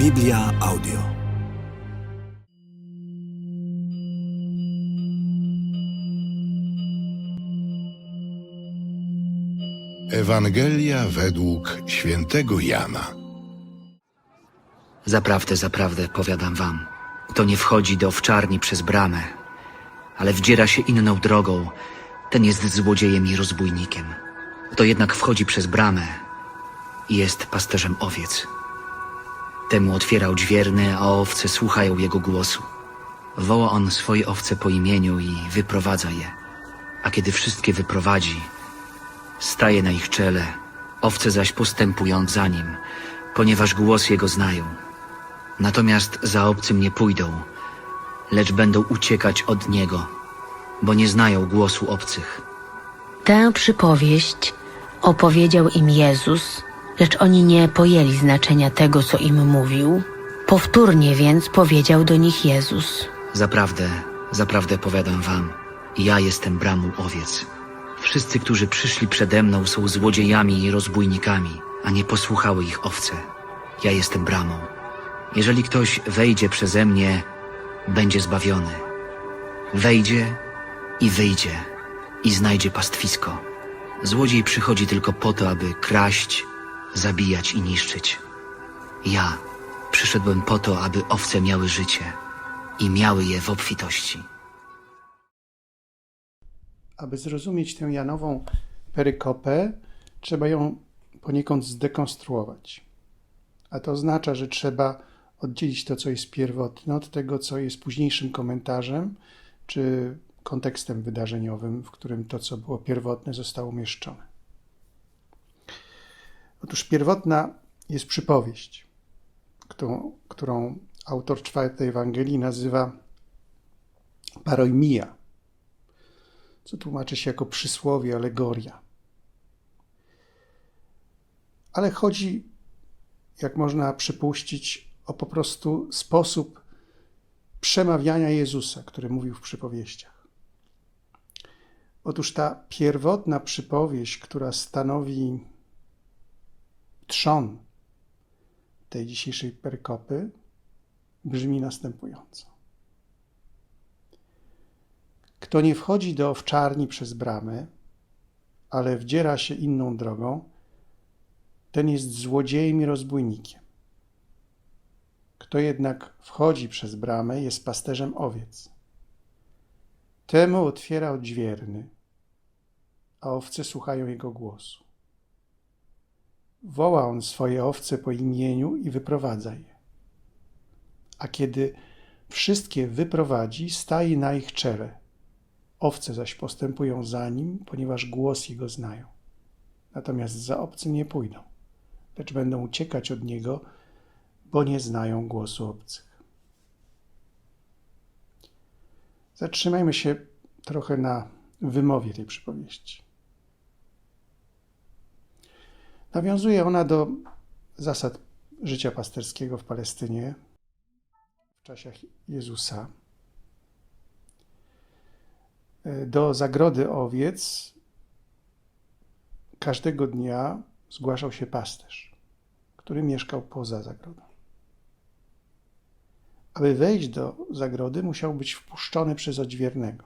Biblia Audio. Ewangelia według świętego Jana. Zaprawdę, zaprawdę, powiadam wam, kto nie wchodzi do owczarni przez bramę, ale wdziera się inną drogą, ten jest złodziejem i rozbójnikiem. Kto jednak wchodzi przez bramę, jest pasterzem owiec. Temu otwiera odźwierny, a owce słuchają jego głosu. Woła on swoje owce po imieniu i wyprowadza je. A kiedy wszystkie wyprowadzi, staje na ich czele, owce zaś postępują za nim, ponieważ głos jego znają. Natomiast za obcym nie pójdą, lecz będą uciekać od niego, bo nie znają głosu obcych. Tę przypowieść opowiedział im Jezus, lecz oni nie pojęli znaczenia tego, co im mówił. Powtórnie więc powiedział do nich Jezus. Zaprawdę, zaprawdę powiadam wam, ja jestem bramą owiec. Wszyscy, którzy przyszli przede mną, są złodziejami i rozbójnikami, a nie posłuchały ich owce. Ja jestem bramą. Jeżeli ktoś wejdzie przeze mnie, będzie zbawiony. Wejdzie i wyjdzie i znajdzie pastwisko. Złodziej przychodzi tylko po to, aby kraść, zabijać i niszczyć. Ja przyszedłem po to, aby owce miały życie i miały je w obfitości. Aby zrozumieć tę Janową perykopę, trzeba ją poniekąd zdekonstruować. A to oznacza, że trzeba oddzielić to, co jest pierwotne, od tego, co jest późniejszym komentarzem czy kontekstem wydarzeniowym, w którym to, co było pierwotne, zostało umieszczone. Otóż pierwotna jest przypowieść, którą, autor czwartej Ewangelii nazywa paroimia co tłumaczy się jako przysłowie, alegoria. Ale chodzi, jak można przypuścić, o po prostu sposób przemawiania Jezusa, który mówił w przypowieściach. Otóż ta pierwotna przypowieść, która stanowi trzon tej dzisiejszej perykopy, brzmi następująco. Kto nie wchodzi do owczarni przez bramę, ale wdziera się inną drogą, ten jest złodziejem i rozbójnikiem. Kto jednak wchodzi przez bramę, jest pasterzem owiec. Temu otwiera odźwierny, a owce słuchają jego głosu. Woła on swoje owce po imieniu i wyprowadza je. A kiedy wszystkie wyprowadzi, staje na ich czele Owce zaś postępują za nim, ponieważ głos jego znają. Natomiast za obcym nie pójdą, lecz będą uciekać od niego, bo nie znają głosu obcych. Zatrzymajmy się trochę na wymowie tej przypowieści. Nawiązuje ona do zasad życia pasterskiego w Palestynie w czasach Jezusa do zagrody owiec każdego dnia zgłaszał się pasterz, który mieszkał poza zagrodą. Aby wejść do zagrody, musiał być wpuszczony przez odźwiernego.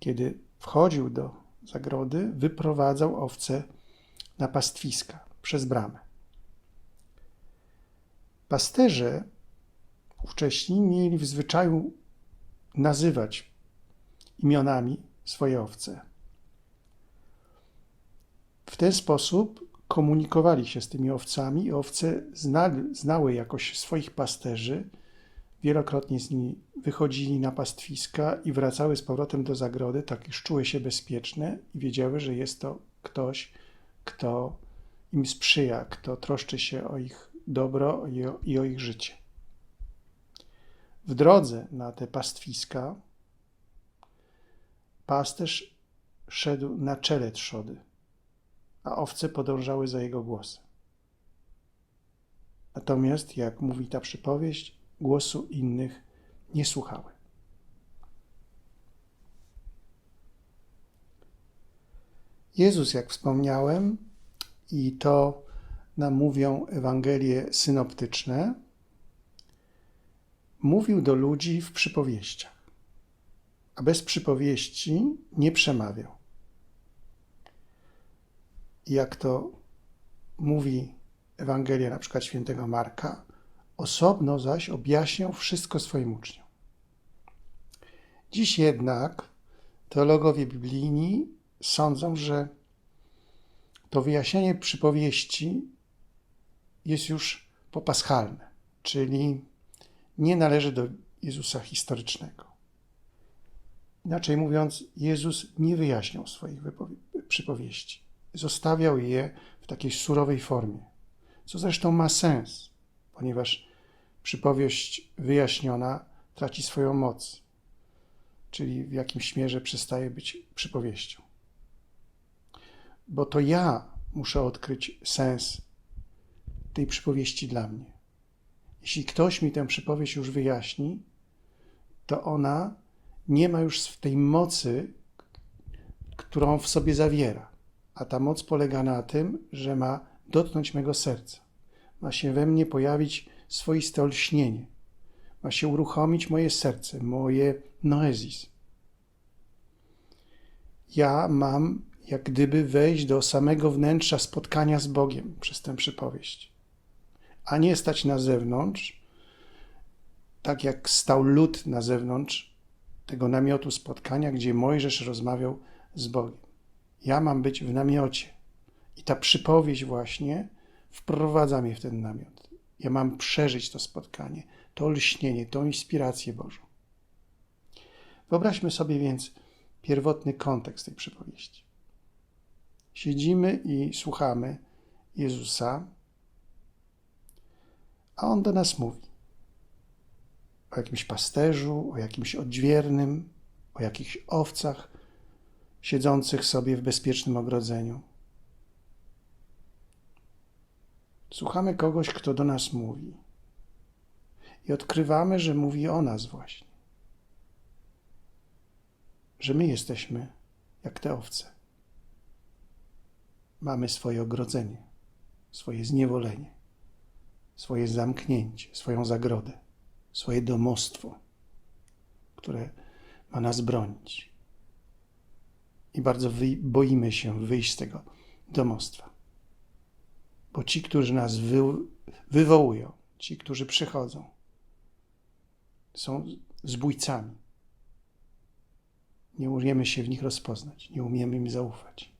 Kiedy wchodził do zagrody, wyprowadzał owce na pastwiska przez bramę. Pasterze ówcześni mieli w zwyczaju nazywać imionami swoje owce. W ten sposób komunikowali się z tymi owcami i owce znali, znały jakoś swoich pasterzy, wielokrotnie z nimi wychodzili na pastwiska i wracały z powrotem do zagrody, tak już czuły się bezpieczne i wiedziały, że jest to ktoś, kto im sprzyja, kto troszczy się o ich dobro i o, ich życie. W drodze na te pastwiska pasterz szedł na czele trzody, a owce podążały za jego głosem. Natomiast, jak mówi ta przypowieść, głosu innych nie słuchały. Jezus, jak wspomniałem, i to nam mówią Ewangelie synoptyczne, mówił do ludzi w przypowieściach, a bez przypowieści nie przemawiał. Jak to mówi Ewangelia na przykład świętego Marka, osobno zaś objaśniał wszystko swoim uczniom. Dziś jednak teologowie biblijni sądzą, że to wyjaśnienie przypowieści jest już popaschalne, czyli nie należy do Jezusa historycznego. Inaczej mówiąc, Jezus nie wyjaśniał swoich przypowieści. Zostawiał je w takiej surowej formie, co zresztą ma sens, ponieważ przypowieść wyjaśniona traci swoją moc, czyli w jakimś mierze przestaje być przypowieścią. Bo to ja muszę odkryć sens tej przypowieści dla mnie. Jeśli ktoś mi tę przypowieść już wyjaśni, to ona nie ma już w tej mocy, którą w sobie zawiera. A ta moc polega na tym, że ma dotknąć mego serca. Ma się we mnie pojawić swoiste olśnienie. Ma się uruchomić moje serce, moje noezis. Ja mam jak gdyby wejść do samego wnętrza spotkania z Bogiem przez tę przypowieść, a nie stać na zewnątrz, tak jak stał lud na zewnątrz tego namiotu spotkania, gdzie Mojżesz rozmawiał z Bogiem. Ja mam być w namiocie i ta przypowieść właśnie wprowadza mnie w ten namiot. Ja mam przeżyć to spotkanie, to lśnienie, tą inspirację Bożą. Wyobraźmy sobie więc pierwotny kontekst tej przypowieści. Siedzimy i słuchamy Jezusa, a On do nas mówi o jakimś pasterzu, o jakimś odźwiernym, o jakichś owcach siedzących sobie w bezpiecznym ogrodzeniu. Słuchamy kogoś, kto do nas mówi i odkrywamy, że mówi o nas właśnie. Że my jesteśmy jak te owce. Mamy swoje ogrodzenie, swoje zniewolenie, swoje zamknięcie, swoją zagrodę, swoje domostwo, które ma nas bronić. I bardzo boimy się wyjść z tego domostwa. Bo ci, którzy nas wy, wywołują, ci, którzy przychodzą, są zbójcami. Nie umiemy się w nich rozpoznać, nie umiemy im zaufać.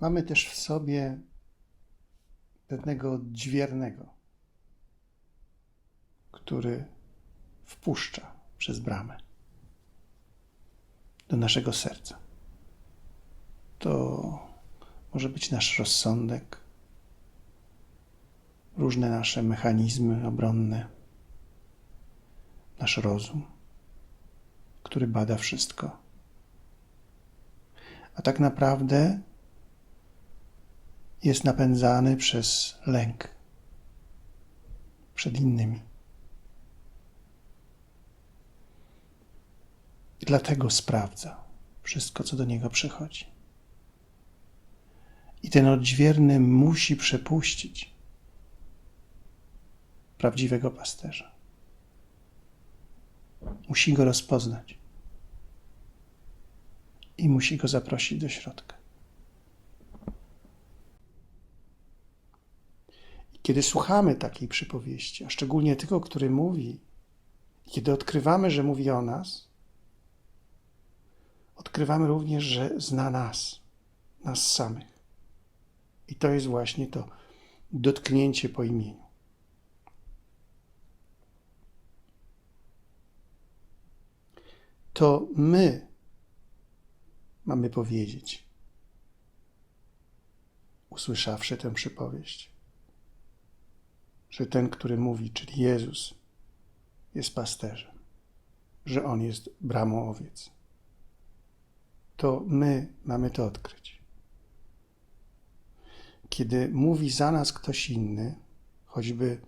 Mamy też w sobie pewnego odźwiernego, który wpuszcza przez bramę do naszego serca. To może być nasz rozsądek, różne nasze mechanizmy obronne, nasz rozum, który bada wszystko. A tak naprawdę jest napędzany przez lęk przed innymi. I dlatego sprawdza wszystko, co do niego przychodzi. I ten odźwierny musi przepuścić prawdziwego pasterza. Musi go rozpoznać i musi go zaprosić do środka. I kiedy słuchamy takiej przypowieści, a szczególnie tego, który mówi, kiedy odkrywamy, że mówi o nas, odkrywamy również, że zna nas, nas samych. I to jest właśnie to dotknięcie po imieniu. To my mamy powiedzieć, usłyszawszy tę przypowieść, że ten, który mówi, czyli Jezus, jest pasterzem, że On jest bramą owiec. To my mamy to odkryć. Kiedy mówi za nas ktoś inny, choćby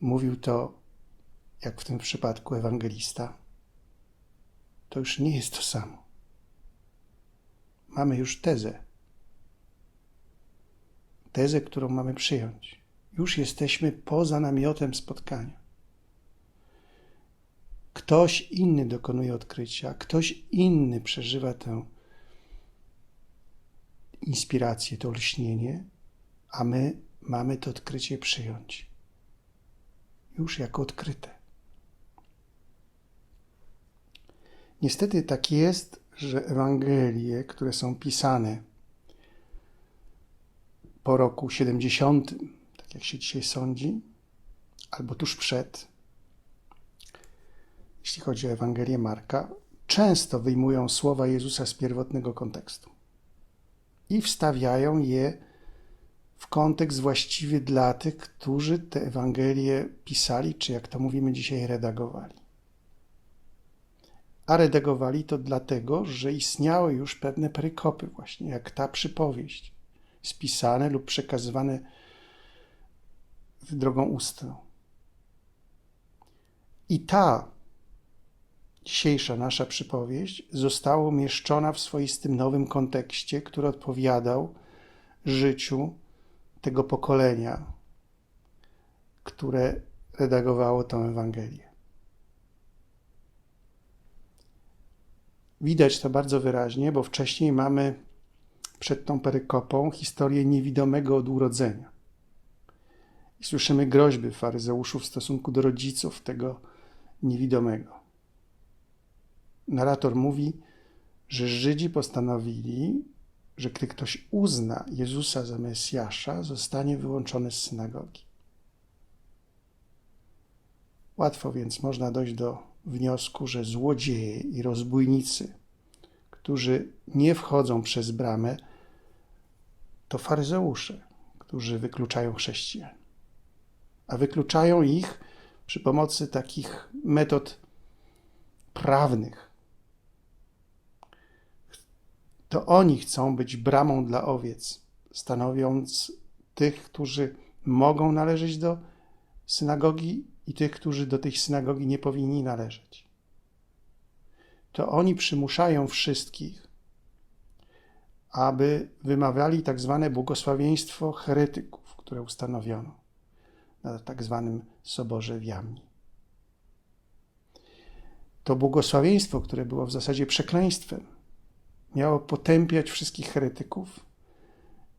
mówił to, jak w tym przypadku ewangelista, to już nie jest to samo. Mamy już tezę. tezę, którą mamy przyjąć. Już jesteśmy poza namiotem spotkania. Ktoś inny dokonuje odkrycia, ktoś inny przeżywa tę inspirację, to lśnienie, a my mamy to odkrycie przyjąć. Już jako odkryte. Niestety tak jest, że Ewangelie, które są pisane po roku 70, tak jak się dzisiaj sądzi, albo tuż przed, jeśli chodzi o Ewangelię Marka, często wyjmują słowa Jezusa z pierwotnego kontekstu i wstawiają je w kontekst właściwy dla tych, którzy te Ewangelie pisali, czy jak to mówimy dzisiaj, redagowali. A redagowali to dlatego, że istniały już pewne perykopy, właśnie jak ta przypowieść, spisane lub przekazywane drogą ustną. I ta dzisiejsza nasza przypowieść została umieszczona w swoistym nowym kontekście, który odpowiadał życiu tego pokolenia, które redagowało tę Ewangelię. Widać to bardzo wyraźnie, bo wcześniej mamy przed tą perykopą historię niewidomego od urodzenia. I słyszymy groźby faryzeuszów w stosunku do rodziców tego niewidomego. Narrator mówi, że Żydzi postanowili, że gdy ktoś uzna Jezusa za Mesjasza, zostanie wyłączony z synagogi. Łatwo więc można dojść do wniosku, że złodzieje i rozbójnicy, którzy nie wchodzą przez bramę, to faryzeusze, którzy wykluczają chrześcijan. A wykluczają ich przy pomocy takich metod prawnych. To oni chcą być bramą dla owiec, stanowiąc tych, którzy mogą należeć do synagogi i tych, którzy do tej synagogi nie powinni należeć. To oni przymuszają wszystkich, aby wymawiali tak zwane błogosławieństwo heretyków, które ustanowiono na tak zwanym Soborze w Jamni. To błogosławieństwo, które było w zasadzie przekleństwem, miało potępiać wszystkich heretyków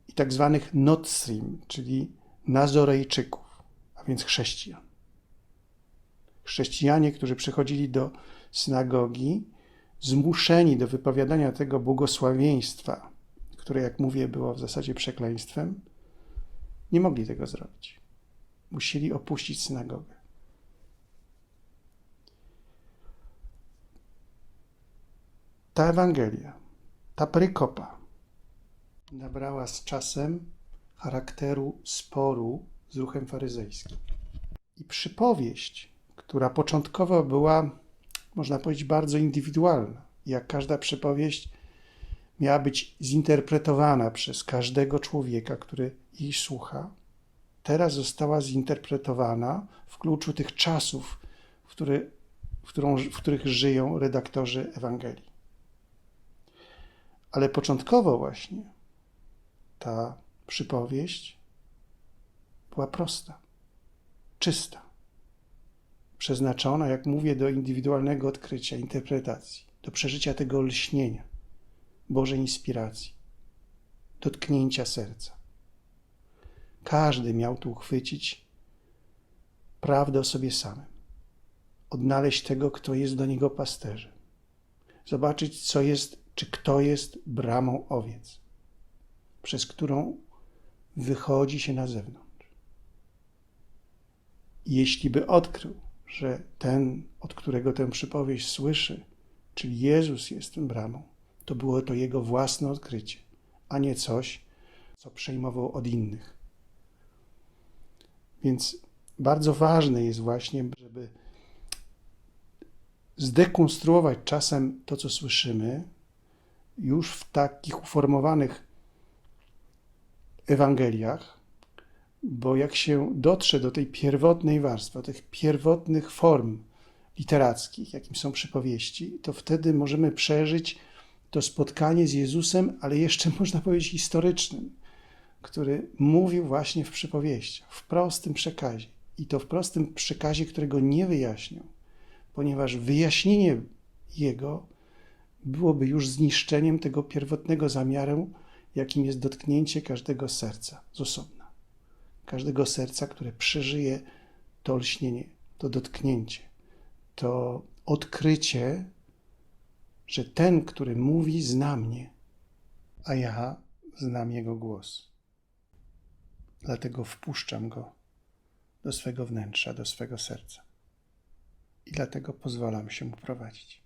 i tak zwanych notstream, czyli nazorejczyków, a więc chrześcijan. Chrześcijanie, którzy przychodzili do synagogi, zmuszeni do wypowiadania tego błogosławieństwa, które, jak mówię, było w zasadzie przekleństwem, nie mogli tego zrobić. Musieli opuścić synagogę. Ta Ewangelia, ta prykopa nabrała z czasem charakteru sporu z ruchem faryzejskim. I przypowieść, która początkowo była, można powiedzieć, bardzo indywidualna, jak każda przypowieść miała być zinterpretowana przez każdego człowieka, który jej słucha, teraz została zinterpretowana w kluczu tych czasów, w, które, w, którą, w których żyją redaktorzy Ewangelii. Ale początkowo właśnie ta przypowieść była prosta, czysta, przeznaczona, jak mówię, do indywidualnego odkrycia, interpretacji, do przeżycia tego lśnienia, Bożej inspiracji, dotknięcia serca. Każdy miał tu uchwycić prawdę o sobie samym, odnaleźć tego, kto jest do niego pasterzem, zobaczyć, co jest, czy kto jest bramą owiec, przez którą wychodzi się na zewnątrz. Jeśli by odkrył, że ten, od którego tę przypowieść słyszy, czyli Jezus jest tym bramą, to było to jego własne odkrycie, a nie coś, co przejmował od innych. Więc bardzo ważne jest właśnie, żeby zdekonstruować czasem to, co słyszymy, już w takich uformowanych Ewangeliach, bo jak się dotrze do tej pierwotnej warstwy, do tych pierwotnych form literackich, jakim są przypowieści, to wtedy możemy przeżyć to spotkanie z Jezusem, ale jeszcze można powiedzieć historycznym, który mówił właśnie w przypowieściach, w prostym przekazie. I to w prostym przekazie, którego nie wyjaśniał, ponieważ wyjaśnienie jego byłoby już zniszczeniem tego pierwotnego zamiaru, jakim jest dotknięcie każdego serca z osobna. Każdego serca, które przeżyje to lśnienie, to dotknięcie, to odkrycie, że ten, który mówi, zna mnie, a ja znam jego głos. Dlatego wpuszczam go do swego wnętrza, do swego serca. I dlatego pozwalam się mu prowadzić.